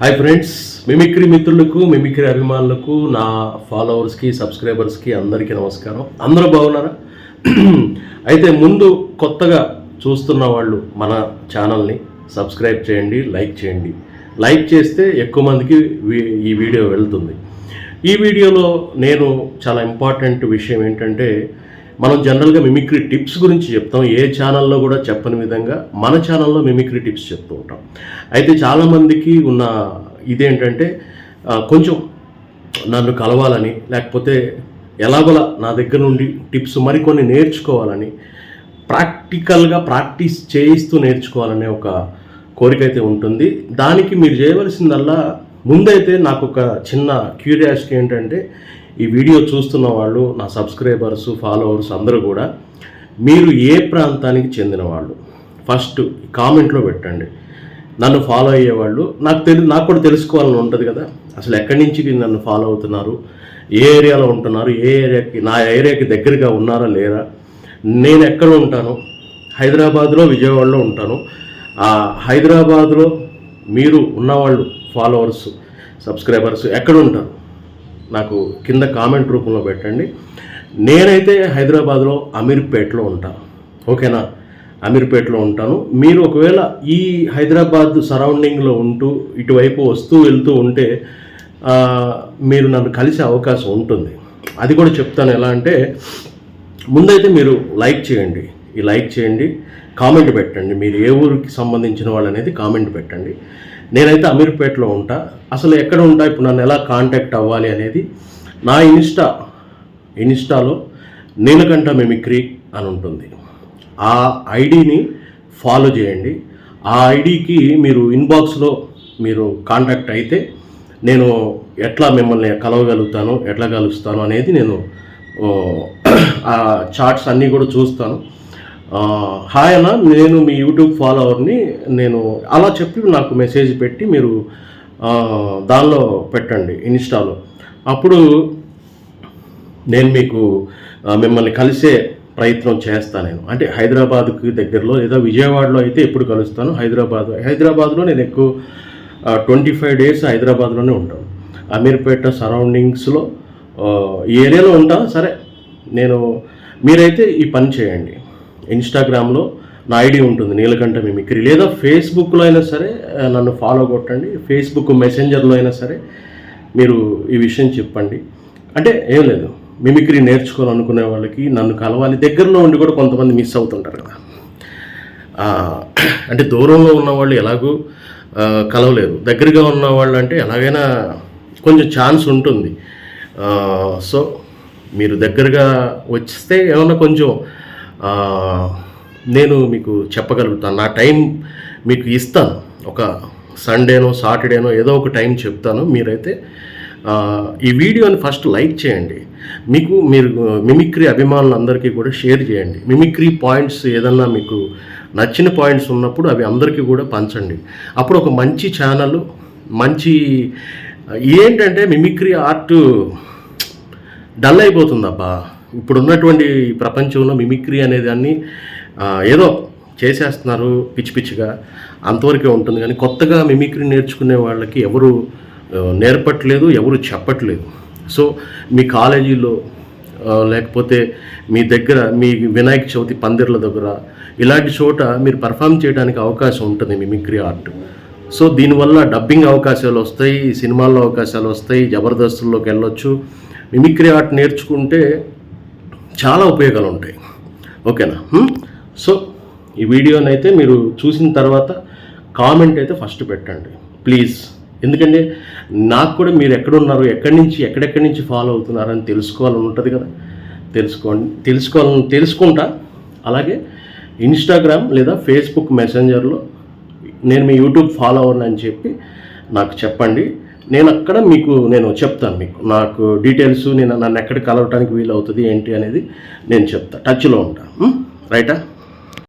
Hi friends mimicry మిత్రులకు mimicry అభిమానులకు నా ఫాలోవర్స్కి సబ్స్క్రైబర్స్కి అందరికీ నమస్కారం. అందరూ బాగున్నారా? అయితే ముందు కొత్తగా చూస్తున్న వాళ్ళు మన ఛానల్ని సబ్స్క్రైబ్ చేయండి లైక్ చేయండి. లైక్ చేస్తే ఎక్కువ మందికి వీ- ఈ వీడియో వెళ్తుంది. ఈ వీడియోలో నేను చాలా ఇంపార్టెంట్ విషయం ఏంటంటే మనం జనరల్గా మిమిక్రీ టిప్స్ గురించి చెప్తాం. ఏ ఛానల్లో కూడా చెప్పని విధంగా మన ఛానల్లో మిమిక్రీ టిప్స్ చెప్తూ ఉంటాం. అయితే చాలామందికి ఉన్న ఇదేంటంటే కొంచెం నన్ను కలవాలని లేకపోతే ఎలాగోలా నా దగ్గర నుండి టిప్స్ మరికొన్ని నేర్చుకోవాలని ప్రాక్టికల్గా ప్రాక్టీస్ చేయిస్తూ నేర్చుకోవాలనే ఒక కోరిక అయితే ఉంటుంది. దానికి మీరు చేయవలసిందల్లా ముందైతే నాకు ఒక చిన్న క్యూరియాసిటీ ఏంటంటే ఈ వీడియో చూస్తున్న వాళ్ళు నా సబ్స్క్రైబర్స్ ఫాలోవర్స్ అందరూ కూడా మీరు ఏ ప్రాంతానికి చెందిన వాళ్ళు ఫస్ట్ కామెంట్లో పెట్టండి. నన్ను ఫాలో అయ్యేవాళ్ళు నాకు తెలి నాకు కూడా తెలుసుకోవాలని ఉంటుంది కదా. అసలు ఎక్కడి నుంచి నన్ను ఫాలో అవుతున్నారు? ఏ ఏరియాలో ఉంటున్నారు? ఏ ఏరియాకి నా ఏరియాకి దగ్గరగా ఉన్నారా లేరా? నేను ఎక్కడ ఉంటాను? హైదరాబాద్లో విజయవాడలో ఉంటాను. హైదరాబాద్లో మీరు ఉన్నవాళ్ళు ఫాలోవర్స్ సబ్స్క్రైబర్స్ ఎక్కడ ఉంటారు? నాకు కింద కామెంట్ రూపంలో పెట్టండి. నేనైతే హైదరాబాద్లో అమీర్పేట్లో ఉంటాను ఓకేనా? అమీర్పేట్లో ఉంటాను. మీరు ఒకవేళ ఈ హైదరాబాద్ సరౌండింగ్లో ఉంటూ ఇటువైపు వస్తూ వెళ్తూ ఉంటే మీరు నన్ను కలిసే అవకాశం ఉంటుంది. అది కూడా చెప్తాను. ఎలా అంటే ముందైతే మీరు లైక్ చేయండి. ఈ లైక్ చేయండి. కామెంట్ పెట్టండి. మీరు ఏ ఊరికి సంబంధించిన వాళ్ళు అనేది కామెంట్ పెట్టండి. నేనైతే అమీర్పేటలో ఉంటా. అసలు ఎక్కడ ఉంటా? ఇప్పుడు నన్ను ఎలా కాంటాక్ట్ అవ్వాలి అనేది నా ఇన్స్టా ఇన్స్టాలో నీలకంఠ మిమిక్రీ అని ఉంటుంది. ఆ ఐడిని ఫాలో చేయండి. ఆ ఐడికి మీరు ఇన్బాక్స్లో మీరు కాంటాక్ట్ అయితే నేను ఎట్లా మిమ్మల్ని కలవగలుగుతాను ఎట్లా కలుస్తాను అనేది నేను ఆ చార్ట్స్ అన్నీ కూడా చూస్తాను. హాయ్ అన్న నేను మీ యూట్యూబ్ ఫాలోవర్ని నేను అలా చెప్పి నాకు మెసేజ్ పెట్టి మీరు దానిలో పెట్టండి ఇన్స్టాలో. అప్పుడు నేను మీకు మిమ్మల్ని కలిసే ప్రయత్నం చేస్తాను నేను. అంటే హైదరాబాద్కి దగ్గరలో లేదా విజయవాడలో అయితే ఎప్పుడు కలుస్తాను హైదరాబాద్ హైదరాబాద్లో నేను ఎక్కువ ట్వంటీ ఫైవ్ డేస్ హైదరాబాద్లోనే ఉంటాను. అమీర్పేట సరౌండింగ్స్లో ఈ ఏరియాలో ఉంటా సరే. నేను మీరైతే ఈ పని చేయండి. ఇన్స్టాగ్రామ్లో నా ఐడి ఉంటుంది నీలకంఠ మిమిక్రీ. లేదా ఫేస్బుక్లో అయినా సరే నన్ను ఫాలో కొట్టండి. ఫేస్బుక్ మెసెంజర్లో అయినా సరే మీరు ఈ విషయం చెప్పండి. అంటే ఏం లేదు మిమిక్రీ నేర్చుకోవాలనుకునే వాళ్ళకి నన్ను కలవాలి. దగ్గరలో ఉండి కూడా కొంతమంది మిస్ అవుతుంటారు కదా. అంటే దూరంలో ఉన్న వాళ్ళు ఎలాగూ కలవలేదు. కలవలేరు దగ్గరగా ఉన్న వాళ్ళు అంటే ఎలాగైనా కొంచెం ఛాన్స్ ఉంటుంది. సో మీరు దగ్గరగా వస్తే ఏమైనా కొంచెం నేను మీకు చెప్పగలుగుతాను. నా టైం మీకు ఇస్తాను. ఒక సండేనో సాటర్డేనో ఏదో ఒక టైం చెప్తాను మీరైతే. ఈ వీడియోని ఫస్ట్ లైక్ చేయండి. మీకు మీరు మిమిక్రీ అభిమానులందరికీ కూడా షేర్ చేయండి. మిమిక్రీ పాయింట్స్ ఏదన్నా మీకు నచ్చిన పాయింట్స్ ఉన్నప్పుడు అవి అందరికీ కూడా పంచండి. అప్పుడు ఒక మంచి ఛానల్ మంచి ఏంటంటే మిమిక్రీ ఆర్ట్ డల్ అయిపోతుందబ్బా. ఇప్పుడున్నటువంటి ప్రపంచంలో మిమిక్రీ అనే దాన్ని ఏదో చేసేస్తున్నారు పిచ్చి పిచ్చిగా అంతవరకే ఉంటుంది. కానీ కొత్తగా మిమిక్రీ నేర్చుకునే వాళ్ళకి ఎవరు నేర్పట్లేదు ఎవరు చెప్పట్లేదు. సో మీ కాలేజీలో లేకపోతే మీ దగ్గర మీ వినాయక చవితి పందిర్ల దగ్గర ఇలాంటి చోట మీరు పర్ఫామ్ చేయడానికి అవకాశం ఉంటుంది మిమిక్రీ ఆర్ట్. సో దీనివల్ల డబ్బింగ్ అవకాశాలు వస్తాయి సినిమాల్లో అవకాశాలు వస్తాయి జబర్దస్తుల్లోకి వెళ్ళొచ్చు. మిమిక్రీ ఆర్ట్ నేర్చుకుంటే చాలా ఉపయోగాలు ఉంటాయి. ఓకేనా? సో ఈ వీడియోని అయితే మీరు చూసిన తర్వాత కామెంట్ అయితే ఫస్ట్ పెట్టండి. ప్లీజ్. ఎందుకంటే నాకు కూడా మీరు ఎక్కడున్నారు ఎక్కడి నుంచి ఎక్కడెక్కడి నుంచి ఫాలో అవుతున్నారని తెలుసుకోవాలని ఉంటుంది కదా. తెలుసుకోండి తెలుసుకోవాలని తెలుసుకుంటా. అలాగే ఇన్స్టాగ్రామ్ లేదా ఫేస్బుక్ మెసెంజర్లో నేను మీ యూట్యూబ్ ఫాలోవర్ అని చెప్పి నాకు చెప్పండి. నేను అక్కడ మీకు నేను చెప్తాను మీకు. నాకు డీటెయిల్స్ నేను నన్ను ఎక్కడ కలవటానికి వీలవుతుంది ఏంటి అనేది నేను చెప్తాను టచ్లో ఉంటాను రైటా